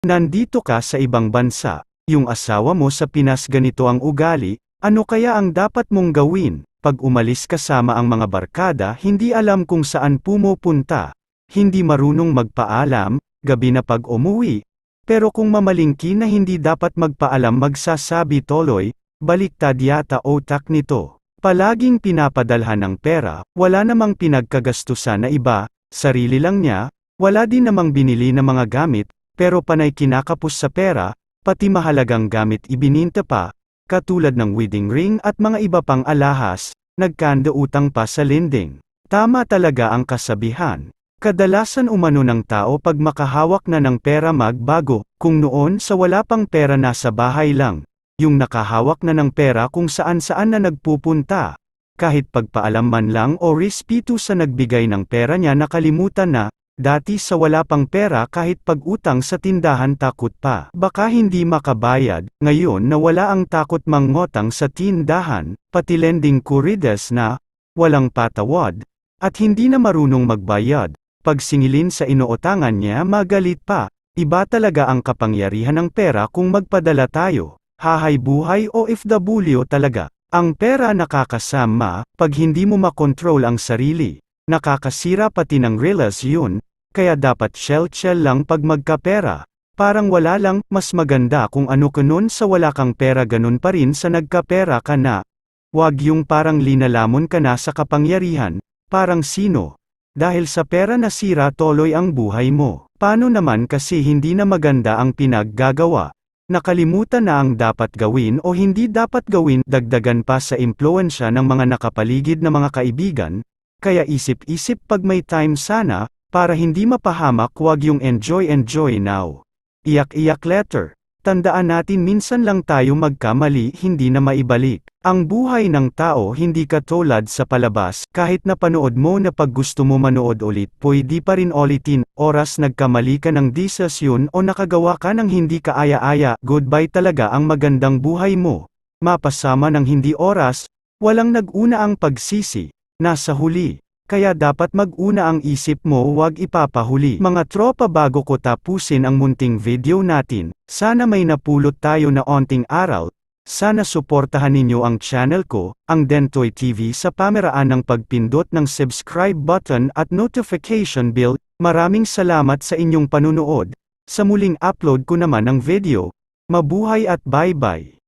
Nandito ka sa ibang bansa, yung asawa mo sa Pinas ganito ang ugali, ano kaya ang dapat mong gawin? Pag umalis kasama ang mga barkada hindi alam kung saan pumupunta, hindi marunong magpaalam, gabi na pag umuwi. Pero kung mamalingki na hindi dapat magpaalam magsasabi toloy, baliktad yata otak nito. Palaging pinapadalhan ng pera, wala namang pinagkagastusan na iba, sarili lang niya, wala din namang binili na mga gamit, pero panay kinakapos sa pera, pati mahalagang gamit ibininta pa, katulad ng wedding ring at mga iba pang alahas, nagkanda utang pa sa lending. Tama talaga ang kasabihan. Kadalasan umano ng tao pag makahawak na ng pera magbago, kung noon sa wala pang pera nasa bahay lang, yung nakahawak na ng pera kung saan saan na nagpupunta. Kahit pagpaalam man lang o respeto sa nagbigay ng pera niya nakalimutan na, Dati sa wala pang pera kahit pag-utang sa tindahan takot pa. Baka hindi makabayad, ngayon na wala ang takot mangotang sa tindahan, pati lending kurides na, walang patawad, at hindi na marunong magbayad. Pag singilin sa inuutangan niya magalit pa. Iba talaga ang kapangyarihan ng pera kung magpadala tayo. Hahay buhay o ifdabulyo talaga. Ang pera nakakasama, pag hindi mo makontrol ang sarili. Nakakasira pati ng relasyon, kaya dapat shell-shell lang pag magkapera. Parang wala lang, mas maganda kung ano ka sa wala kang pera ganun pa rin sa nagkapera ka na. Wag yung parang linalamon ka na sa kapangyarihan, parang sino. Dahil sa pera nasira toloy ang buhay mo. Paano naman kasi hindi na maganda ang pinaggagawa? Nakalimutan na ang dapat gawin o hindi dapat gawin, dagdagan pa sa impluensya ng mga nakapaligid na mga kaibigan, kaya isip-isip pag may time sana, para hindi mapahamak wag yung enjoy-enjoy now. Iyak-iyak letter. Tandaan natin minsan lang tayo magkamali hindi na maibalik. Ang buhay ng tao hindi katulad sa palabas, kahit napanood mo na pag gusto mo manood ulit pwede pa rin ulitin, oras nagkamali ka ng desisyon o nakagawa ka ng hindi kaaya-aya, goodbye talaga ang magandang buhay mo. Mapasama ng hindi oras, walang nag-una ang pagsisi, nasa huli. Kaya dapat mag-una ang isip mo wag ipapahuli. Mga tropa bago ko tapusin ang munting video natin, sana may napulot tayo na onting aral, sana suportahan ninyo ang channel ko, ang Dentoy TV sa pameraan ng pagpindot ng subscribe button at notification bell. Maraming salamat sa inyong panunood. Sa muling upload ko naman ng video. Mabuhay at bye-bye.